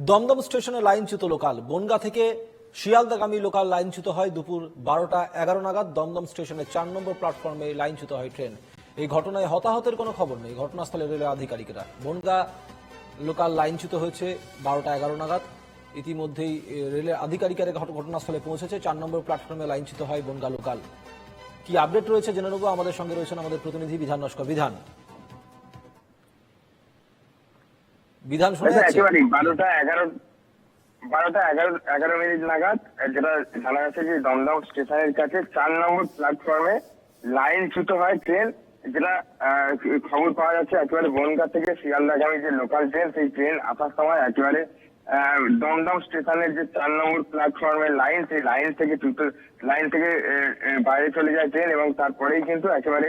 দমদম স্টেশনে লাইনচ্যুত লোকাল, বনগা থেকে শিয়ালদাগামী লোকাল লাইনচ্যুত হয় দুপুর বারোটা এগারো নাগাদ। দমদম স্টেশনের চার নম্বর প্ল্যাটফর্মে লাইনচ্যুত হয় ট্রেন। এই ঘটনায় হতাহতের কোনো খবর নেই, ঘটনাস্থলে রেলের আধিকারিকরা। বনগা লোকাল লাইনচ্যুত হয়েছে বারোটা এগারো নাগাদ। ইতিমধ্যেই রেলের আধিকারিকেরা ঘট- ঘটনাস্থলে পৌঁছেছে, চার নম্বর প্ল্যাটফর্মে লাইনচ্যুত হয় বনগা লোকাল। কি আপডেট রয়েছে জেনে নেব, আমাদের সঙ্গে রয়েছেন আমাদের প্রতিনিধি বিধান নস্কর। বিধান বিধান শুনে আচ্ছা, যাচ্ছে? একেবারেই বারোটা এগারো বারোটা এগারো এগারো মিনিট নাগাদ যেটা জানা গেছে যে দমদম স্টেশনের কাছে চার নম্বর প্ল্যাটফর্মে লাইন চ্যুত হয় ট্রেন যেটা খবর পাওয়া যাচ্ছে একেবারে বনগা থেকে শিয়ালদাগামী যে লোকাল ট্রেন সেই ট্রেন আসার সময় একেবারে আহ, দমদম স্টেশনের যে চার নম্বর প্ল্যাটফর্মের লাইন সেই লাইন থেকে লাইন থেকে বাইরে চলে যায় ট্রেন এবং তারপরেই কিন্তু একেবারে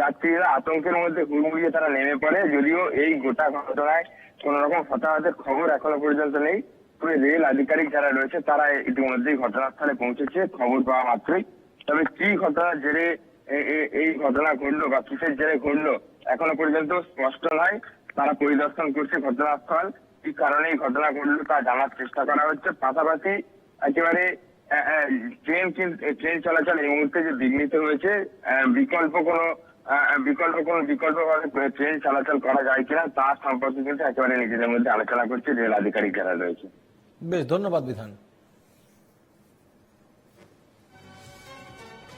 যাত্রীরা আতঙ্কের মধ্যে হুড়মুড়িয়ে তারা নেমে পড়ে। যদিও এই গোটা ঘটনায় কোন রকম হতাহতের খবর এখনও পর্যন্ত নেই। তবে রেল আধিকারিক যারা রয়েছে, তারা ইতিমধ্যেই ঘটনাস্থলে পৌঁছেছে, খবর পাওয়া মাত্রই। তবে কি ঘটনার জেরে এই ঘটনা ঘটলো বা কিসের জেরে ঘটলো এখনও পর্যন্ত স্পষ্ট নয়। তারা পরিদর্শন করছে ঘটনাস্থল, কি কারণে এই ঘটনা ঘটলো তা জানার চেষ্টা করা হচ্ছে। পাশাপাশি একেবারে ট্রেন ট্রেন চলাচল এই মুহূর্তে যে বিঘ্নিত হয়েছে বিকল্প কোনো বিকল্প কোন বিকল্প ভাবে ট্রেন চলাচল করা যায় কিনা তা সম্পর্কে কিন্তু একেবারে নিজেদের মধ্যে আলোচনা করছে, রেল আধিকারিক যারা রয়েছে। বেশ, ধন্যবাদ বিধান।